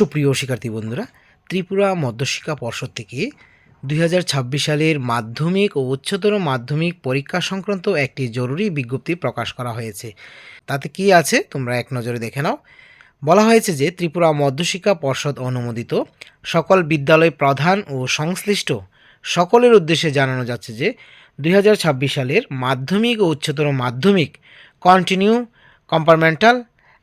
সুপ্রিয় শিক্ষার্থী বন্ধুরা, ত্রিপুরা মধ্যশিক্ষা পর্ষদ থেকে দুই হাজার ছাব্বিশ সালের মাধ্যমিক ও উচ্চতর মাধ্যমিক পরীক্ষা সংক্রান্ত একটি জরুরি বিজ্ঞপ্তি প্রকাশ করা হয়েছে। তাতে কি আছে তোমরা এক নজরে দেখে নাও। বলা হয়েছে যে, ত্রিপুরা মধ্যশিক্ষা পর্ষদ অনুমোদিত সকল বিদ্যালয় প্রধান ও সংশ্লিষ্ট সকলের উদ্দেশ্যে জানানো যাচ্ছে যে, দুই হাজার ছাব্বিশ সালের মাধ্যমিক ও উচ্চতর মাধ্যমিক continue compartmental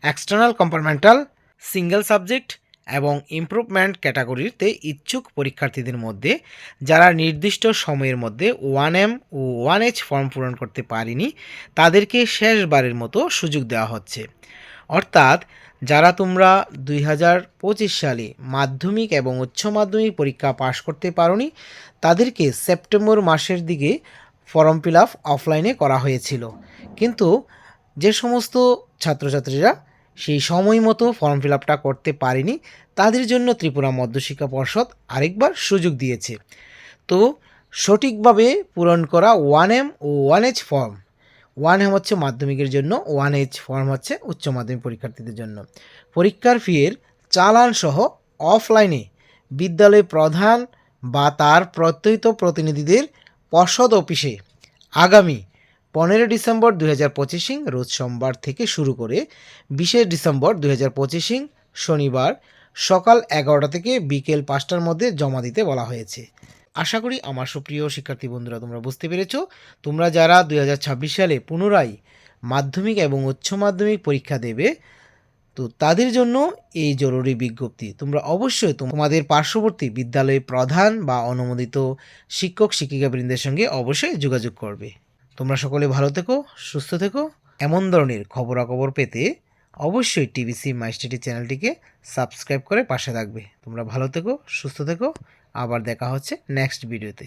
external compartmental single subject এবং ইমপ্রুভমেন্ট ক্যাটাগরিতে ইচ্ছুক পরীক্ষার্থীদের মধ্যে যারা নির্দিষ্ট সময়ের মধ্যে one M O one H form পূরণ করতে পারেনি, তাদেরকে শেষবারের মতো সুযোগ দেওয়া হচ্ছে। অর্থাৎ যারা তোমরা দুই হাজার পঁচিশ সালে মাধ্যমিক এবং উচ্চ মাধ্যমিক পরীক্ষা পাশ করতে পারোনি, তাদেরকে সেপ্টেম্বর মাসের দিকে ফর্ম ফিল আপ অফলাইনে করা হয়েছিল। কিন্তু যে সমস্ত ছাত্রছাত্রীরা সেই সময় মতো ফর্ম ফিল আপটা করতে পারেনি। তাদের জন্য ত্রিপুরা মধ্যশিক্ষা পর্ষদ আরেকবার সুযোগ দিয়েছে। তো সঠিকভাবে পূরণ করা one M O one H form one M হচ্ছে মাধ্যমিকের জন্য ওয়ান এইচ ফর্ম হচ্ছে উচ্চ মাধ্যমিক পরীক্ষার্থীদের জন্য। পরীক্ষার ফিয়ের চালান সহ অফলাইনে বিদ্যালয় প্রধান বা তার প্রত্যয়িত প্রতিনিধিদের পর্ষদ অফিসে আগামী পনেরো ডিসেম্বর দুই হাজার পঁচিশিং রোজ সোমবার থেকে শুরু করে বিশে ডিসেম্বর দুই হাজার পঁচিশিং শনিবার সকাল এগারোটা থেকে বিকেল পাঁচটার মধ্যে জমা দিতে বলা হয়েছে। আশা করি আমার সুপ্রিয় শিক্ষার্থী বন্ধুরা, তোমরা বুঝতে পেরেছ। তোমরা যারা দুই হাজার ছাব্বিশ সালে পুনরায় মাধ্যমিক এবং উচ্চ মাধ্যমিক পরীক্ষা দেবে, তো তাদের জন্য এই জরুরি বিজ্ঞপ্তি। তোমরা অবশ্যই তোমাদের পার্শ্ববর্তী বিদ্যালয়ের প্রধান বা অনুমোদিত শিক্ষক শিক্ষিকাবৃন্দের সঙ্গে অবশ্যই যোগাযোগ করবে। তোমরা সকলে ভালো থেকো, সুস্থ থেকো। এমন ধরনের খবরাখবর পেতে অবশ্যই টিভিসি মাইস্টেটি চ্যানেলটিকে সাবস্ক্রাইব করে পাশে থাকবে। তোমরা ভালো থেকো, সুস্থ থেকো। আবার দেখা হচ্ছে নেক্সট ভিডিওতে